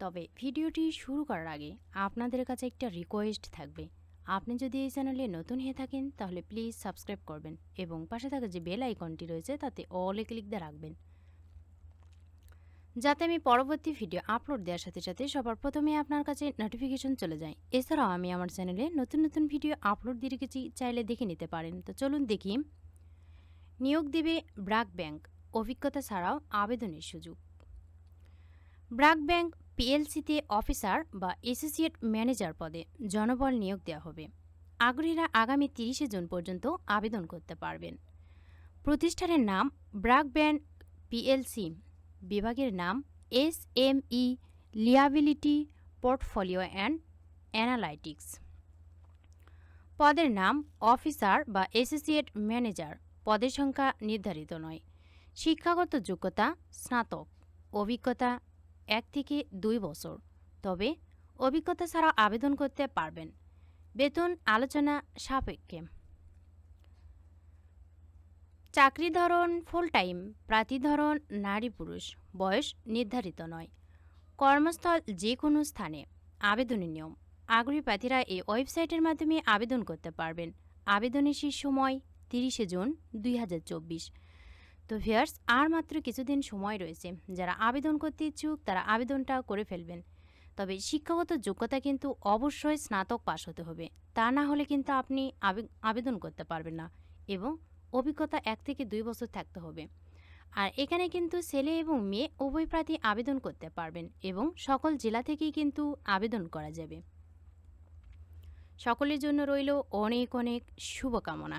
তবে ভিডিওটি শুরু করার আগে আপনাদের কাছে একটা রিকোয়েস্ট থাকবে। আপনি যদি এই চ্যানেলে নতুন হয়ে থাকেন, তাহলে প্লিজ সাবস্ক্রাইব করবেন এবং পাশে থাকা যে বেল আইকনটি রয়েছে, তাতে অলে ক্লিক দিয়ে রাখবেন। যাতে আমি পরবর্তী ভিডিও আপলোড দেওয়ার সাথে সাথে সবার প্রথমে আপনার কাছে নোটিফিকেশন চলে যায়। এছাড়াও আমি আমার চ্যানেলে নতুন নতুন ভিডিও আপলোড দিয়ে রেখেছি, চাইলে দেখে নিতে পারেন। তো চলুন দেখি। নিয়োগ দেবে ব্রাক ব্যাংক। অভিজ্ঞতা ছাড়াও আবেদনের সুযোগ। ব্রাক ব্যাংক পিএলসিতে অফিসার বা অ্যাসোসিয়েট ম্যানেজার পদে জনবল নিয়োগ দেওয়া হবে। আগ্রহীরা আগামী তিরিশে জুন পর্যন্ত আবেদন করতে পারবেন। প্রতিষ্ঠানের নাম ব্রাক ব্যাংক পিএলসি, বিভাগের নাম S M E, liability, portfolio and analytics. পদের নাম অফিসার বা অ্যাসোসিয়েট ম্যানেজার, পদের সংখ্যা নির্ধারিত নয়। শিক্ষাগত যোগ্যতা, স্নাতক। অভিজ্ঞতা এক থেকে দুই বছর। তবে অভিজ্ঞতা ছাড়া আবেদন করতে পারবেন। বেতন আলোচনা সাপেক্ষে। চাকরি ধরন ফুল টাইম প্রার্থী ধরন নারী পুরুষ, বয়স নির্ধারিত নয়। কর্মস্থল যে কোনো স্থানে, আবেদনের নিয়ম। আগ্রহী প্রার্থীরা এই ওয়েবসাইটের মাধ্যমে আবেদন করতে পারবেন। আবেদনের শেষ সময় তিরিশে জুন দুই হাজার চব্বিশ। তো ভিয়ার্স আর মাত্র কিছুদিন সময় রয়েছে, যারা আবেদন করতে ইচ্ছুক, তারা আবেদনটা করে ফেলবেন। তবে শিক্ষাগত যোগ্যতা কিন্তু অবশ্যই স্নাতক পাশ হতে হবে। তা না হলে কিন্তু আপনি আবেদন করতে পারবেন না এবং অভিজ্ঞতা এক থেকে দুই বছর থাকতে হবে। আর এখানে কিন্তু ছেলে এবং মেয়ে উভয় প্রার্থী আবেদন করতে পারবেন এবং সকল জেলা থেকেই কিন্তু আবেদন করা যাবে। সকলের জন্য রইল অনেক অনেক শুভকামনা।